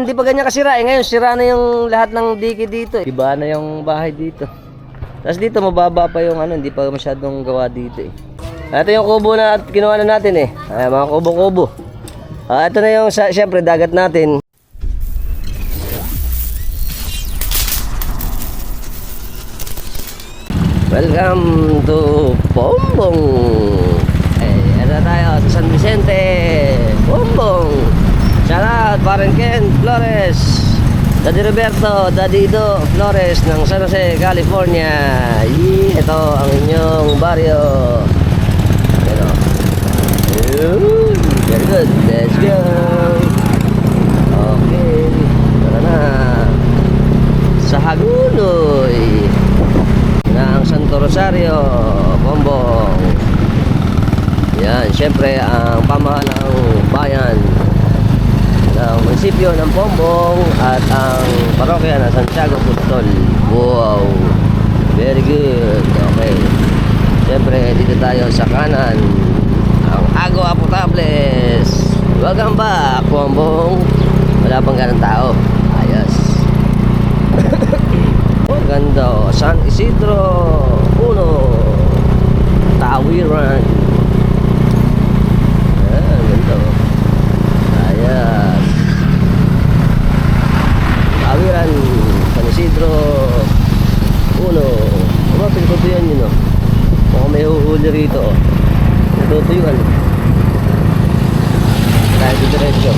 Hindi pa ganyan kasira eh. Ngayon, sira na yung lahat ng diki dito. eh. Iba na yung bahay dito. Tapos dito, mababa pa yung ano, hindi pa masyadong gawa dito eh. Ito yung kubo na ginawa na natin eh. Ay, mga kubo-kubo. Ah, ito na yung, sa, syempre, dagat natin. Welcome to Bombong. Ay, ano tayo sa San Vicente. Bombong. Shout out, Parang Ken Flores. Daddy Roberto, Daddy Ido Flores ng San Jose, California. Yee, ito ang inyong barrio. Ano? Yun. Very good. Let's go. Okay. Tara na. Sa Hagunoy ng Santo Rosario, Bombong. Yan, syempre ang pamahalang bayan ng munisipyo ng Bombong at ang parokya ng Santiago Putol. Wow! Very good. Okay. Syempre, dito tayo sa kanan. Ang Agua Potables. Welcome back, Bombong. Wala pang ganang tao. Ayos. Oh, ganda. San Isidro Uno Tawiran Ah, ganda oh. Ayas Tawiran San Isidro Uno Ano, pinatutuyan yun oh Mukhang may huhuli rito oh Pinatutuyuan Tayo diretso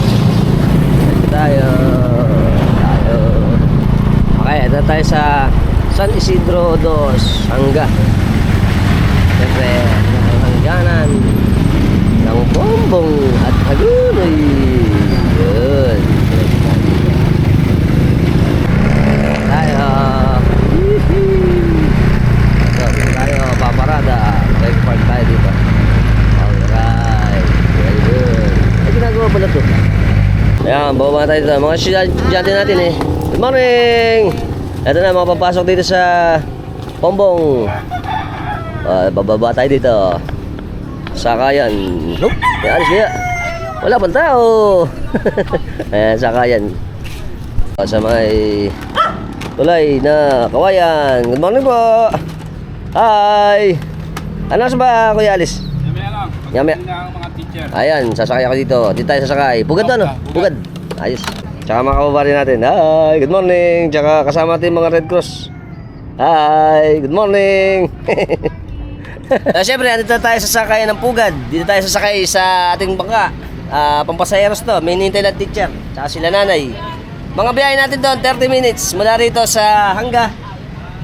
Tayo tayo Tayo Okay, ito tayo sa San Isidro 2, Hangga. Siyempre, ang hangganan ng Bombong at Hagunoy. Yun. Tayo. So, tayo paparada. Bike park tayo dito. Alright. Very good. Ay, ginagawa pala to. Ayan, bababa tayo dito. Mga estudyante natin eh. Good morning! Ito na, mga papasok dito sa Pombong. Ah, bababa tayo dito. Sakayan. Nope, may alis kaya. Wala pang tao. Ayan, sakayan. Ah, Sa may tulay na kawayan. Good morning po. Hi. Ano sa ba, Kuya Alice? Na teacher. Ayan, sasakay ako dito. Dito tayo sasakay. Pugad to, no? Pugad. Ayos. Tsaka mga kababayan natin. Hi, good morning. Tsaka kasama natin mga Red Cross. Hi, good morning. uh, Siyempre, andito tayo sa sakay ng Pugad. Dito tayo sasakay sa ating bangka. Ah, pampasayeros to. May nintay na teacher. Tsaka sila nanay. Mga biyahe natin doon, 30 minutes. Mula rito sa Hangga.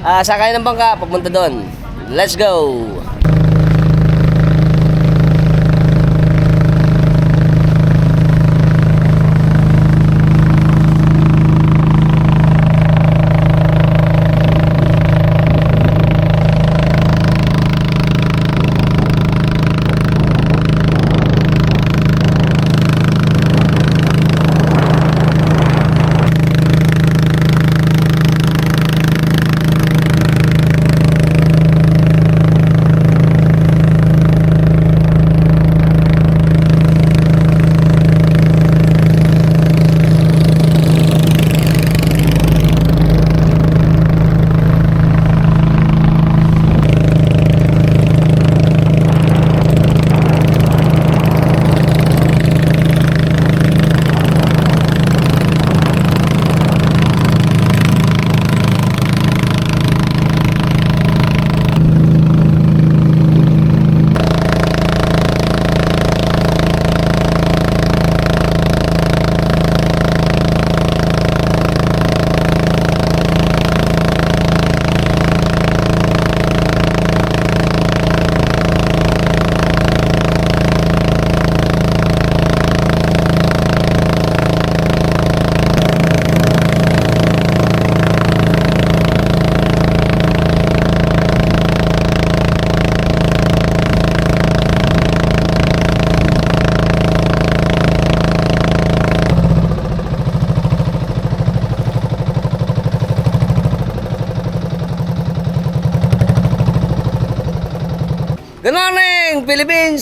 Ah, sakay ng bangka, papunta doon. Let's go!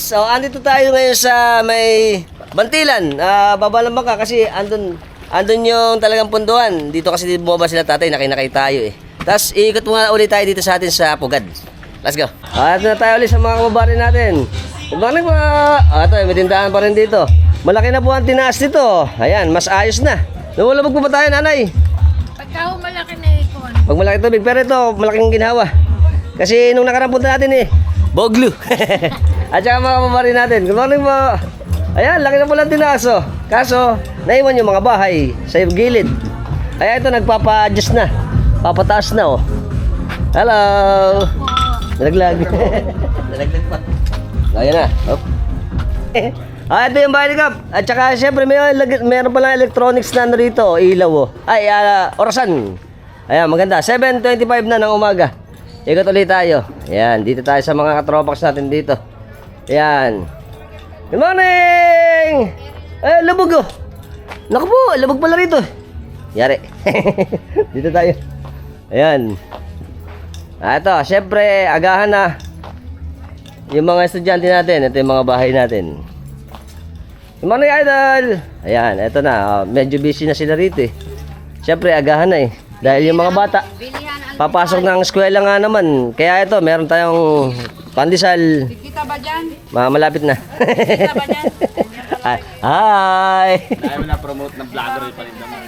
So, andito tayo ngayon sa may Bantilan. Ah, baba ng bangka kasi andun andun yung talagang punduan. Dito kasi bumaba sila tatay, nakinakay tayo eh. Tapos iikot muna ulit tayo dito sa atin sa Pugad. Let's go. At na tayo ulit sa mga kababari natin. Morning po. Ah, ito, may tindahan pa rin dito. Malaki na po ang tinaas nito. Ayan, mas ayos na. Lumulubog po ba tayo, nanay? Pagka malaki na ikon. Pag malaki tubig, pero ito, malaking ginawa. Kasi nung nakarang punta natin eh, boglu. At saka mga kababari natin. Good morning po. Ayan, laki na po lang tinaas oh. Kaso, naiwan yung mga bahay sa gilid. Kaya ito, nagpapa-adjust na. Papataas na oh. Hello. Nalaglag. Nalaglag pa. Ayan na. Op. ah, ito yung bahay ni Kap. At saka, syempre, may, meron palang electronics na narito. Ilaw, oh. Ay, ah, orasan. Ayan, maganda. 7.25 na ng umaga. Ikot ulit tayo. Ayan, dito tayo sa mga katropax natin dito. Ayan. Good morning! Ay, lubog, oh. Naku po, lubog pala rito. Yari. dito tayo. Ayan. Ah, ito, syempre, agahan na. Yung mga estudyante natin, ito yung mga bahay natin. Yung mga idol! Ayan, ito na. ah, medyo busy na sila rito eh. Siyempre, agahan na eh. Dahil yung mga bata, papasok ng eskwela nga naman. Kaya ito, meron tayong pandesal. Kita ba dyan? Ma malapit na. Kita ba dyan? Hi! Hi! Ayaw na promote ng vlogger pa rin naman.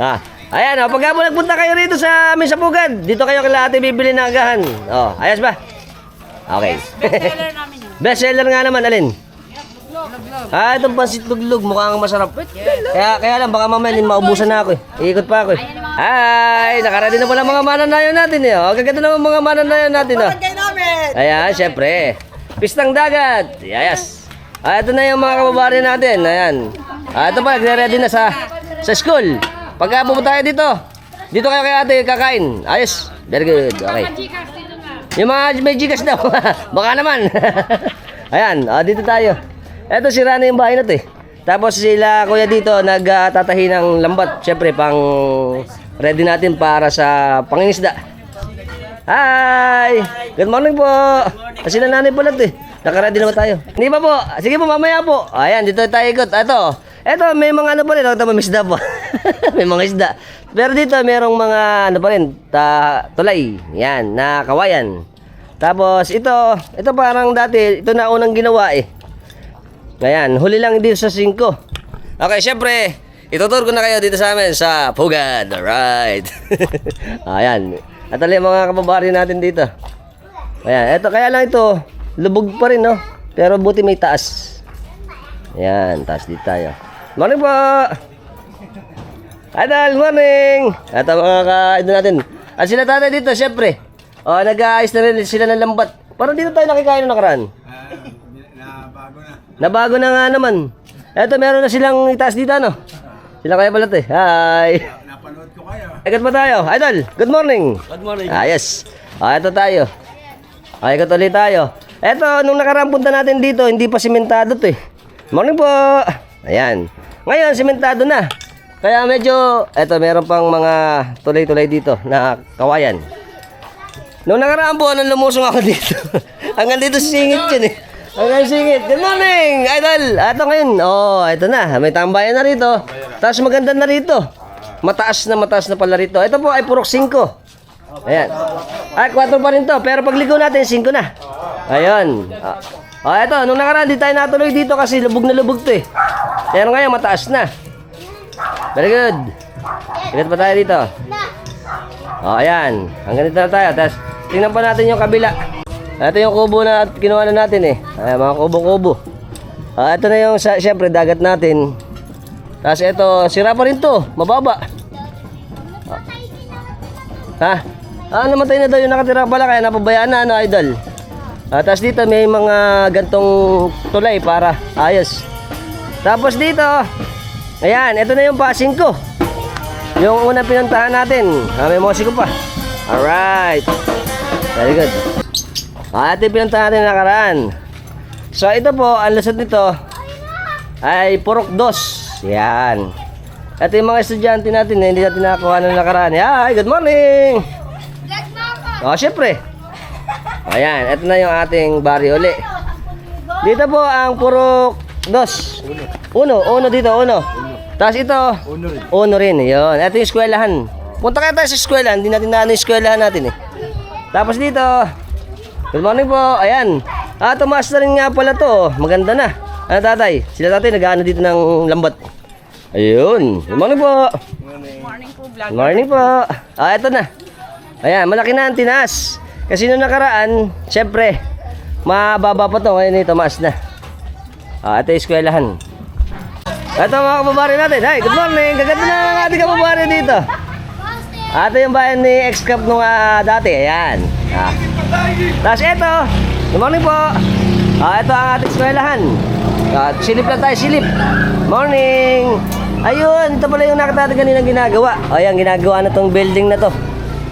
Ah, ayan oh, pagka po nagpunta kayo rito sa amin sa Pugad, dito kayo kila ate bibili ng agahan. Oh, ayos ba? Okay. Bestseller namin yun. Best seller nga naman, alin? Ah, itong pansit luglug, mukhang masarap. Kaya, kaya lang, baka mamaya din maubusan na ako eh. Iikot pa ako eh. Ay, nakaredy na pala mga mananayon natin eh. Oh, gaganda naman mga mananayon natin oh. Ayan, syempre. Pistang dagat. Yes. Ah, ito na yung mga kababari natin. Ayan. Ah, ito pa, nagre-ready na sa sa school. Pagka pupunta tayo dito, dito kayo kay ate kakain. Ayos. Very good. Okay. Gcash. Yung mga may gigas daw. Baka naman. Ayan, ah, dito tayo. Eto, sira na yung bahay na to eh. Tapos sila kuya dito nagtatahi ng lambat. Siyempre, pang ready natin para sa pangingisda. Hi! Good morning po! Ah, Sila nanay pala to eh. Nakaready naman tayo. Hindi pa po. Sige po, mamaya po. Ayan, dito tayo ikot. Ito. Ito, may mga ano pa rin. Ito, may isda po. may mga isda. Pero dito, merong mga ano pa rin. Ta tulay. Yan, na kawayan. Tapos, ito. Ito parang dati. Ito na unang ginawa eh. Ayan, huli lang dito sa 5. Okay, syempre, itutur ko na kayo dito sa amin sa Pugad. Alright. Ayan. At alin mga kababari natin dito. Ayan, eto kaya lang ito, lubog pa rin, no? Pero buti may taas. Ayan, taas dito tayo. Morning po! Idol, morning! Ito mga ka-idol natin. At sila tatay dito, syempre. O, nag-aayos na rin sila ng lambat. Parang dito tayo nakikain ng nakaraan. Nabago na nga naman. Eto, meron na silang itaas dito, ano? Sila kaya pala to eh. Hi! Napanood ko kayo. Ikot pa tayo. Idol, good morning. Good morning. Ah, yes. Ah, ito tayo. Ah, ikot ulit tayo. Eto, nung nakaraang punta natin dito, hindi pa simentado to eh. Morning po. Ayan. Ngayon, simentado na. Kaya medyo, eto, meron pang mga tulay-tulay dito na kawayan. Nung nakaraan po, nung lumusong ako dito. Hanggang dito singit yun eh. Hanggang singit. Good morning, idol. Ito ngayon. Oh, ito na. May tambayan na rito. Tapos maganda na rito. Mataas na mataas na pala rito. Ito po ay purok 5. Ayan. Ay, 4 pa rin to. Pero pagligo natin, 5 na. Ayun. Ah, ito. Nung nakaraan, di tayo natuloy dito kasi lubog na lubog to eh. Pero ngayon, mataas na. Very good. Ilat pa tayo dito. Oh, ayan. Hanggang dito na tayo. Tapos, tingnan pa natin yung kabila. Ito yung kubo na kinuha na natin eh. Ayan, mga kubo-kubo. Ah, ito na yung, syempre, dagat natin. Tapos ito, sira pa rin to. Mababa. Ha? Ah, namatay na daw yung nakatira pala kaya napabayaan na, ano, idol. Ah, tapos dito may mga gantong tulay para ayos. Tapos dito, ayan, ito na yung passing ko. Yung una pinuntahan natin. Ah, may mosi ko pa. Alright. Very good. Ah, ito yung pinuntahan natin nakaraan. So, ito po, ang lusot nito ay purok dos. Yan. Ito yung mga estudyante natin na hindi natin nakakuha ng nakaraan. Hi, good morning! Oh, syempre. Ayan, ito na yung ating bari uli. Dito po ang purok dos. Uno, uno dito, uno. Tapos ito, Uno rin. Uno rin, yun. Ito yung eskwelahan. Punta kayo tayo sa eskwelahan, hindi natin na ano yung eskwelahan natin eh. Tapos dito, good morning po, ayan. Ah, tumaas na rin nga pala to, maganda na. Ano tatay? Sila tatay nag-ano dito ng lambat. Ayun, good morning po. Good morning po. Ah, eto na. Ayan, malaki na ang tinaas. Kasi nung nakaraan, syempre, mababa pa to. Ngayon ito, tumaas na. Ah, ito yung eskwelahan. Ito mga kababari natin. Hi, good morning. Gaganda na ang ating kababari dito. Ito yung bayan ni ex-cap nung ah, dati. Ayan. Ah. Tapos ito. Good morning po. Ah, ito ang ating eskwelahan. Ah, silip lang tayo, silip. Morning. Ayun, ito pala yung nakita natin kanina ginagawa. O, ayan, ginagawa na tong building na to.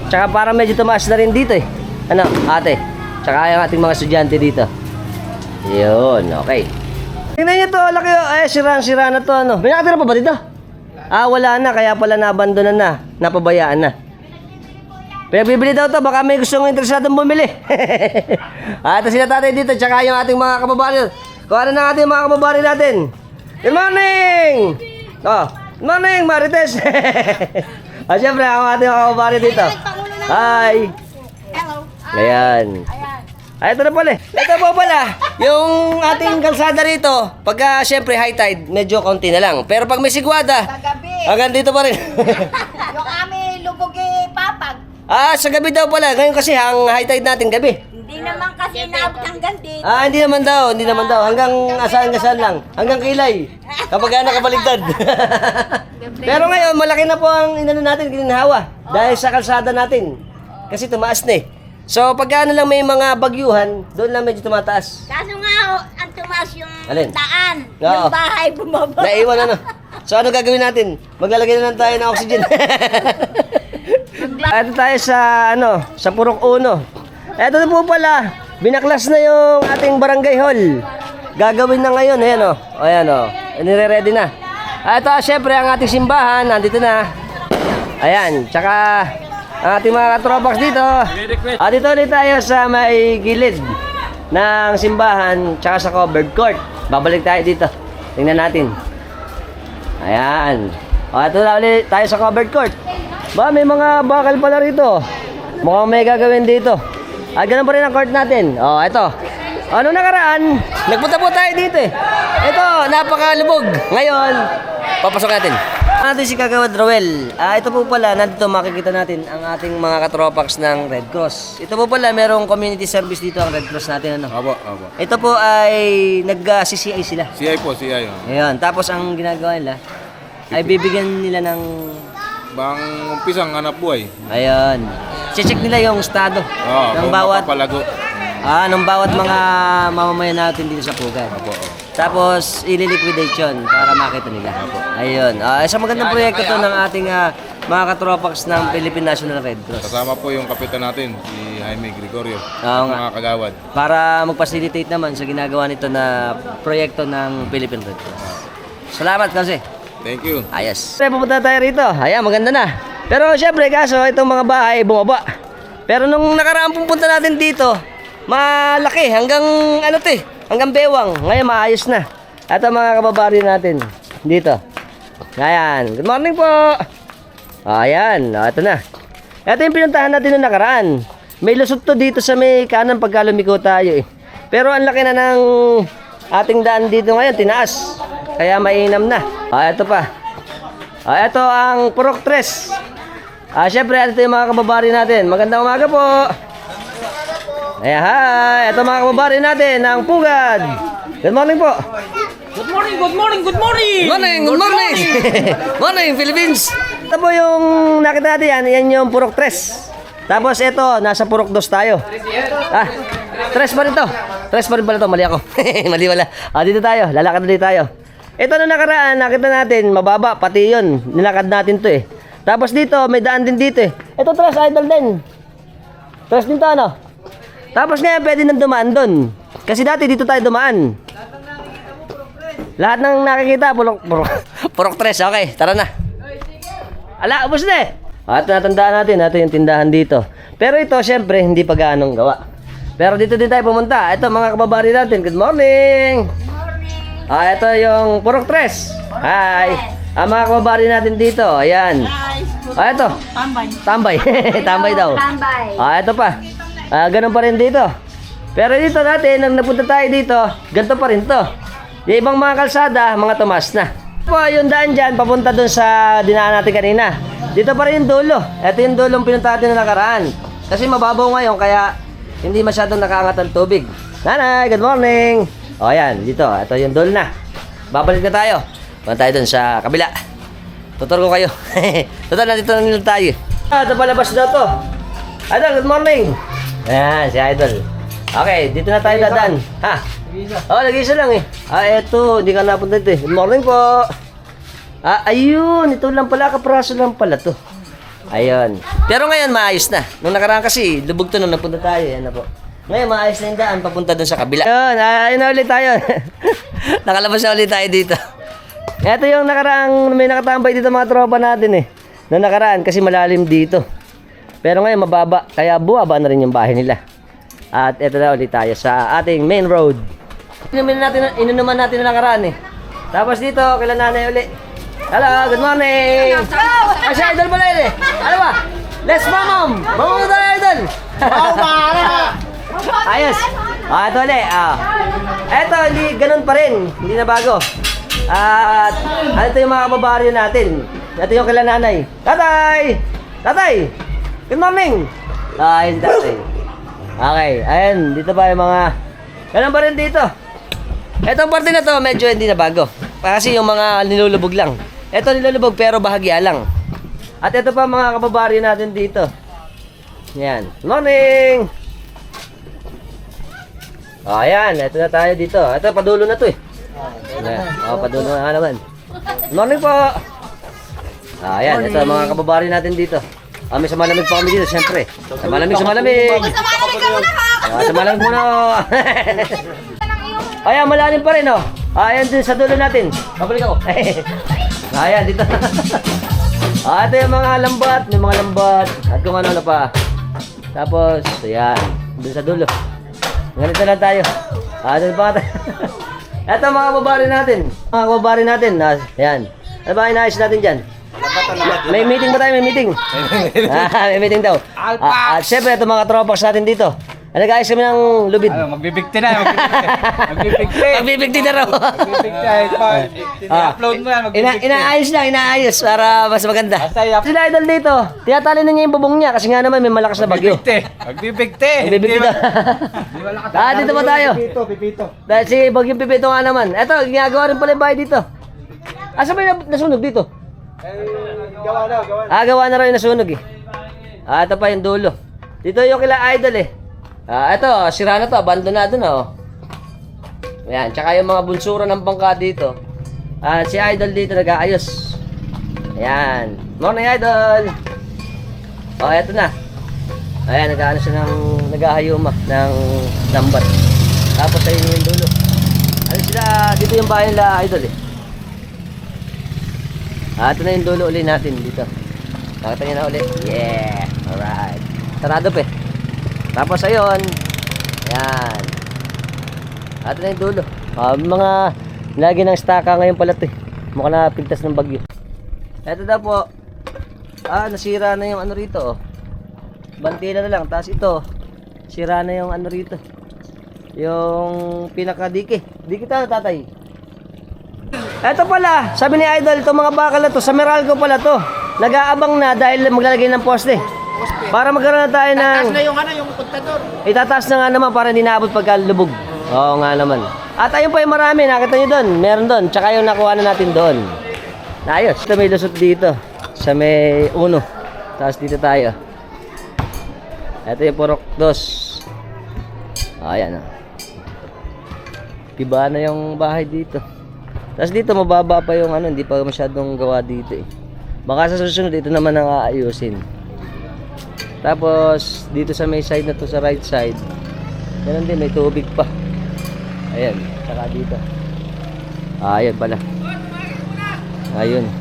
Tsaka para medyo tumaas na rin dito eh. Ano, ate? Tsaka yung ating mga estudyante dito. Yun, okay. Tingnan nyo to, laki oh. Ay, sirang-sira na to, ano. May nakatira pa ba dito? Ah, wala na, kaya pala nabandonan na. Napabayaan na. Pero bibili daw to, baka may gustong interesadong bumili. ah, ito sila tatay dito, tsaka yung ating mga kababayan. Ano na ating mga kababayan natin. Good morning! Oh, morning, Marites! ah, syempre, ang ating mga kababayan dito. Hi! Hello. Ayan. Ay, ito na pala. Ito po pala, yung ating kalsada rito, pagka syempre high tide, medyo konti na lang. Pero pag may sigwada, Gabi. hanggang dito pa rin. yung aming lubog eh, papag. ah, sa gabi daw pala. Ngayon kasi ang high tide natin gabi. Kasi naabot hanggang dito. Ah, hindi naman daw, hindi naman daw. Hanggang asahan-gasan lang. Hanggang kilay. Kapag ano kabaligtad. Pero ngayon, malaki na po ang inano natin, gininhawa. Dahil sa kalsada natin. Kasi tumaas na eh. So, pagka ano lang may mga bagyuhan, doon lang medyo tumataas. Kaso nga, oh, ang tumaas yung Alin? daan. Oo. Yung bahay bumaba. Naiwan ano. So ano gagawin natin? Maglalagay na lang tayo ng oxygen. Ito tayo sa ano, sa Purok Uno. Ito na po pala, binaklas na yung ating barangay hall. Gagawin na ngayon, ayan o. Oh. Ayan o, oh. nire-ready na. Ah, Ito syempre ang ating simbahan, nandito na. Ayan, tsaka ang ating mga katropax dito. Ah, dito ulit tayo sa may gilid ng simbahan, tsaka sa covered court. Babalik tayo dito. Tingnan natin. Ayan. O, ito na ulit tayo sa covered court. Ba, may mga bakal pala rito. Mukhang may gagawin dito. At ganun pa rin ang court natin. O, ito. Ano nakaraan? Nagpunta po tayo dito eh. Ito, napakalubog. Ngayon, papasok natin. Natin si Kagawad Roel. Ah, ito po pala, nandito makikita natin ang ating mga katropax ng Red Cross. Ito po pala, merong community service dito ang Red Cross natin. Ano? Apo, apo. Ito po ay nag-CCI sila. CI po, CI. Oh. Ayan, tapos ang ginagawa nila ay bibigyan nila ng Bang umpisang hanap buhay. ayan. Check nila yung estado Oo, ng kung bawat mapapalago. ah ng bawat mga mamamayan natin dito sa Pugan. Tapos ililiquidate 'yon para makita nila. Ayun. Ah, isang magandang proyekto 'to ng ating ah, mga katropax ng Philippine National Red Cross. Kasama po yung kapitan natin, si Jaime Gregorio. Oo nga. Mga kagawad. Para mag-facilitate naman sa ginagawa nito na proyekto ng Philippine Red Cross. Salamat kasi. Thank you. Ayos. Siyempre, pupunta tayo rito. Ayan, maganda na. Pero syempre, kaso itong mga bahay bumaba. Pero nung nakaraan pupunta natin dito, malaki. Hanggang ano to eh, hanggang bewang. Ngayon maayos na. Ito ang mga kababari natin dito. Ayan. Good morning po. Ayan. O, ito na. Ito yung pinuntahan natin nung nakaraan. May lusot to dito sa may kanan pagka lumiko tayo eh. Pero ang laki na ng ating daan dito ngayon, tinaas. Kaya mainam na. Ah, ito pa. Ah, ito ang Purok Tres. Ah, syempre, ito yung mga kababari natin. Magandang umaga po. Ayan, hi. Ito mga kababari natin, ang Pugad. Good morning po. Good morning, good morning, good morning! Good morning, good morning. morning, Philippines. Ito po yung nakita natin yan, yan yung Purok Tres. Tapos ito, nasa Purok Dos tayo. Ah, Tres pa rin to. Tres pa rin pala to, mali ako. mali wala. Ah, dito tayo, lalakad na dito tayo. Ito na nakaraan, nakita natin, mababa, pati yun. Nilakad natin to eh. Tapos dito, may daan din dito eh. Ito Tres, idol din. Tres din to ano. Tapos ngayon, pwede nang dumaan doon. Kasi dati dito tayo dumaan. Lahat ng nakikita, purok, purok, purok tres. Okay, tara na. Ala, ubos na eh. At natandaan natin, ito yung tindahan dito. Pero ito, syempre, hindi pa gaanong gawa. Pero dito din tayo pumunta. Ito, mga kababari natin. Good morning! Ah, ito yung Purok Tres. Hi! Ah, mga kababari natin dito. Ayan. Ah, ito. Tambay. Tambay. Tambay daw. Tambay. Ah, ito pa. Ah, ganun pa rin dito. Pero dito dati, nang napunta tayo dito, ganito pa rin to. Yung ibang mga kalsada, mga tumas na. Po, yung daan dyan, papunta dun sa dinaan natin kanina. Dito pa rin yung dulo. Ito yung dulong pinunta natin na nakaraan. Kasi mababaw ngayon, kaya hindi masyadong nakaangat ang tubig. Nanay, good morning! O, ayan, dito. Ito yung dulo na. Babalik na tayo. Punta tayo dun sa kabila. Tutor ko kayo. Tutor, nandito na nila tayo. Ah, ito palabas daw to. Idol, good morning. Ayan, si Idol. Okay, dito na tayo dadaan. Ha? Oo, oh, nag-isa lang eh. Ah, eto, hindi ka napunta dito eh. Good morning po. Ah, ayun, ito lang pala, kapraso lang pala to. Ayun. Pero ngayon, maayos na. Nung nakaraan kasi, lubog to nung napunta tayo. Yan na po. Ngayon, maayos na yung daan, papunta dun sa kabila. Ayun, ah, ayun na ulit tayo. Nakalabas na ulit tayo dito. Ito yung nakaraang, may nakatambay dito mga tropa natin eh. Nung nakaraan, kasi malalim dito. Pero ngayon, mababa. Kaya buwaba na rin yung bahay nila. At ito na ulit tayo sa ating main road. Inuman natin, inunuman natin na nakaraan eh. Tapos dito, kailan nanay uli. Hello, good morning! Ah, si Idol pala yun eh. Ano ba? Let's mamam! Mamam na Idol! Ayos! Ah, ito ulit. Ah. Ito, hindi, ganun pa rin. Hindi na bago. At, ano ito yung mga kababaryo natin. Ito yung kailan nanay. Tatay! Tatay! Good morning! Ah, ayun tatay. Okay, ayun, dito pa yung mga... Ganun pa rin dito. Etong parte na to, medyo hindi na bago. Kasi yung mga nilulubog lang. Ito nilulubog pero bahagya lang. At ito pa mga kababaryo natin dito. Yan. Morning! Oh, ayan. Ito na tayo dito. Ito, padulo na to eh. Ayan. Oh, padulo na nga naman. Morning po! Ah, ayan. Ito mga kababaryo natin dito. Ah, may sumalamig pa kami dito, siyempre. Sumalamig, sumalamig. Ah, sumalamig muna. oh. Ayan, malalim pa rin, oh. Ayan din sa dulo natin. Pabalik ako. Ayan, dito. ah, ito yung mga lambat, may mga lambat. At kung ano-ano pa. Tapos, ayan. Doon sa dulo. Ganito lang tayo. Doon pa tayo. ito mga kababari natin. Mga kababari natin. Ah, ayan. Ano ba inaayos natin dyan? May meeting ba tayo? May meeting? ah, may meeting daw. Ah, at syempre, ito mga tropas natin dito. Ano guys, kami ng lubid. Ano, magbibigti na, magbibigti. Magbibigti na raw. magbibigti. Ah. i-upload mo yan, Ina magbibigti. inaayos lang, inaayos para mas maganda. Sila idol dito, tiyatali na niya yung bubong niya kasi nga naman may malakas na bagyo. Magbibigti. Magbibigti. Magbibigti. Ah, dito pa tayo. Pipito, pipito. Dahil si Bagyong Pipito nga naman. Eto, ginagawa rin pala yung bahay dito. Asa ba yung nasunog dito? Gawa na, gawa Ah, gawa na rin yung nasunog eh. Ah, ito pa yung dulo. Dito yung kila idol eh. Ah, ito, sira na to, abandonado na oh. Ayan, tsaka yung mga bunsura ng bangka dito. Ah, si idol dito nag-aayos. Ayan. Morning idol! Oh, eto na. Ayan, nag-aano siya ng nag-ahayuma ng lambat. Tapos ayun yung dulo. Ano sila, dito yung bahay nila idol eh. Ah, ito na yung dulo uli natin dito. Nakita niyo na uli. Yeah! Alright. Sarado pa eh. Tapos ayun. Yan. Ito na yung dulo. Ah, mga lagi ng staka ngayon pala to eh. Mukha na pigtas ng bagyo. Ito daw po. Ah, nasira na yung ano rito oh. Bantila na lang. Tapos ito. Sira na yung ano rito. Yung pinaka-dike. Dike tayo tatay. Eto pala, sabi ni Idol, itong mga bakal na to, sa Meralco pala to. Nag-aabang na dahil maglalagay ng poste. Para magkaroon na tayo ng... Taas na yung ano, yung kontador. Itataas na nga naman para hindi naabot pagka lubog. Oo nga naman. At ayun pa yung marami, nakita nyo doon. Meron doon. Tsaka yung nakuha na natin doon. Ayos. Ito may lusot dito. Sa may uno. Tapos dito tayo. Ito yung purok dos. Ayan ah. Iba na yung bahay dito. Tapos dito mababa pa yung ano, hindi pa masyadong gawa dito eh. Baka sa susunod ito naman ang aayusin. Tapos dito sa may side na to sa right side. Ganun din may tubig pa. Ayan, saka dito. Ah, ayan pala. Ayun.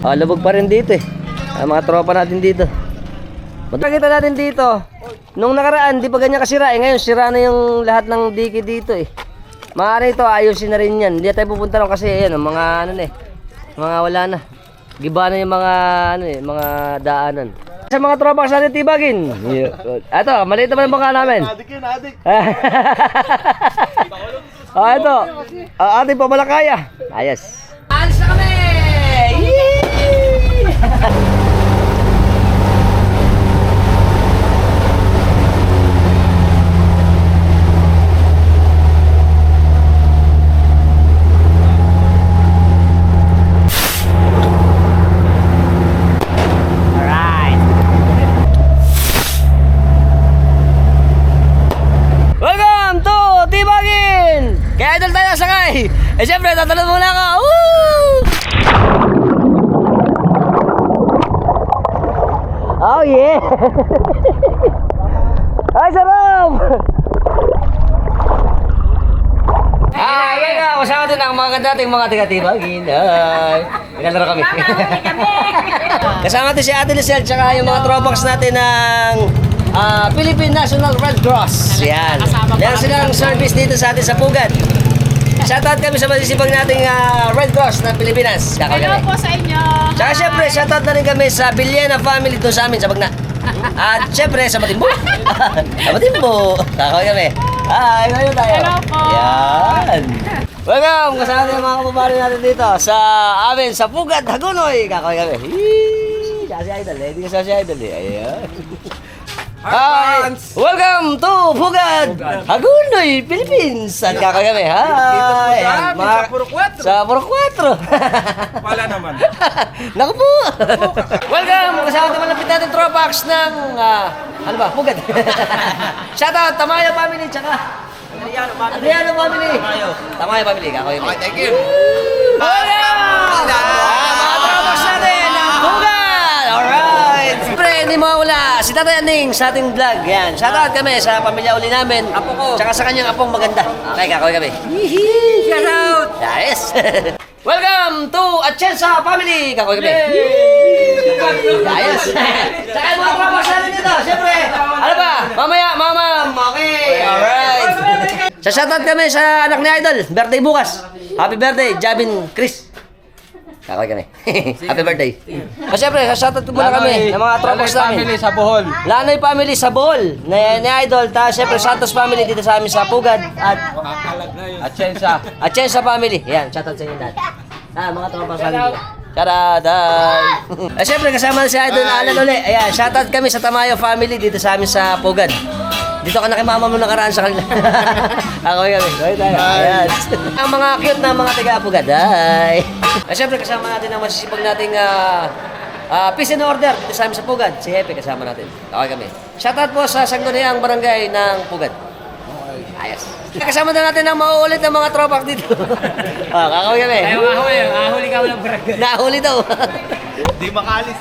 Ah, lubog pa rin dito eh. Ang mga tropa natin dito. Magkakita natin dito. Nung nakaraan, di pa ganyan kasira eh. Ngayon, sira na yung lahat ng diki dito eh. Maaari ito, ayusin na rin yan. Hindi tayo pupunta lang kasi ayan, mga ano eh. Mga wala na. Giba na yung mga ano eh, mga daanan. Sa mga tropa sa atin tibagin. Ito, maliit naman ang bangka namin. Adik yun, adik. ah, ito. Ang ating pamalakaya. Ayos. Alis na kami! Welcome to Tibagin! Kaya idol tayo sakay! Eh syempre, tatalon muna ako! Woo! Oh yeah! Ay, sarap! Ah, yan nga, kasama ang mga dating mga taga-tibagin. Ay, naglalaro kami. kasama din si Ate Lisel, tsaka yung mga tropax natin ng ah, Philippine National Red Cross. Yan. Meron silang service dito sa atin sa Pugad. Shoutout kami sa masisipag nating ah, Red Cross ng Pilipinas. Kakagaling. Hello po sa inyo. Tsaka syempre, shoutout na rin kami sa Villena family doon sa amin, sa Bagna. At syempre, sa Matimbo. sa Matimbo. Kakawin kami. Hi, ngayon tayo. Hello po. Yan. Welcome! Kasama tayo mga kapabari natin dito sa amin, sa Pugat, Hagunoy. Kakawin kami. Hii! Siya si Idol. Eh, di ka siya si Idol eh. Ayan. Hi! Welcome to Pugad, Hagunoy, Philippines. At kakawin kami. Hi! Ayan, mga- sa Puro Cuatro. Sa Puro 4. Wala naman. Naku po! Welcome! Kasama naman lapit natin Tropax ng, ah, ano ba, Pugad. Shoutout, Tamayo family, tsaka Adriano family. Tamayo family, kako yun. Okay, thank you. Welcome! Ah, mga Tropax natin ng Pugad! Alright! Siyempre, hindi mawala si Tatay Aning sa ating vlog. Yan, shoutout kami sa pamilya uli namin. Apo ko. Tsaka sa kanyang apong maganda. Okay, kakoy kami. Shoutout! Yes! Welcome to Atienza family! Kakoy kami. Ayos! Tsaka yung mga tropa sa atin dito, siyempre, ano ba? Mamaya, mamam! Okay, alright! Sa shoutout kami sa anak ni Idol, birthday bukas. Happy birthday, Javin Chris. Kakoy kami. Happy birthday. O siyempre, sa shoutout ko muna kami ng mga tropa sa amin. family sa Bohol. Lanoy family sa Bohol, ni, ni Idol, ta siyempre Santos family dito sa amin sa Pugad at At Chensa. at sa family. Yan, shoutout sa inyo lahat. Ah, mga tropa sa amin. Shoutout! Ay, siyempre kasama na si Idol Alan uli. Ayan, shoutout kami sa Tamayo family dito sa amin sa Pugad. Dito ka na kay mama mo nakaraan sa kanila. Ako kami. Kaya tayo. Ayan. Ang mga cute na mga taga Pugad. Ay. Ay, siyempre kasama natin ang masisipag nating ah, Ah, peace and order dito sa amin sa Pugad. Si Hepe kasama natin. Okay kami. Shoutout po sa Sangguniang Barangay ng Pugad. Ayos. Kasama na natin ang mauulit ng mga tropak dito. ah, kakawin kami. Ay, makahuli. Nakahuli ka walang barangay. Nakahuli daw. Di makalis.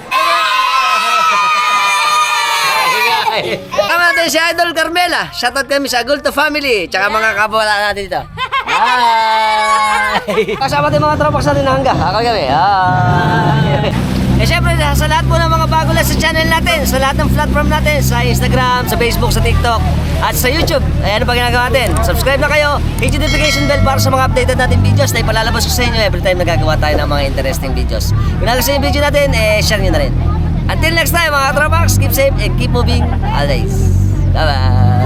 Kasama natin si Idol Carmela. Shoutout kami sa Gulto Family. Tsaka mga kabala natin dito. Hi! Kasama din mga tropak sa Linangga. Ako kami. Hi! Eh syempre, sa lahat po ng mga bago lang sa channel natin, sa lahat ng platform natin, sa Instagram, sa Facebook, sa TikTok, at sa YouTube. Eh ano ba ginagawa natin? Subscribe na kayo, hit yung notification bell para sa mga updated natin videos na ipalalabas ko sa inyo every time nagagawa tayo ng mga interesting videos. Kung nagustuhan yung video natin, eh share nyo na rin. Until next time mga tropax, keep safe and keep moving always. Bye-bye!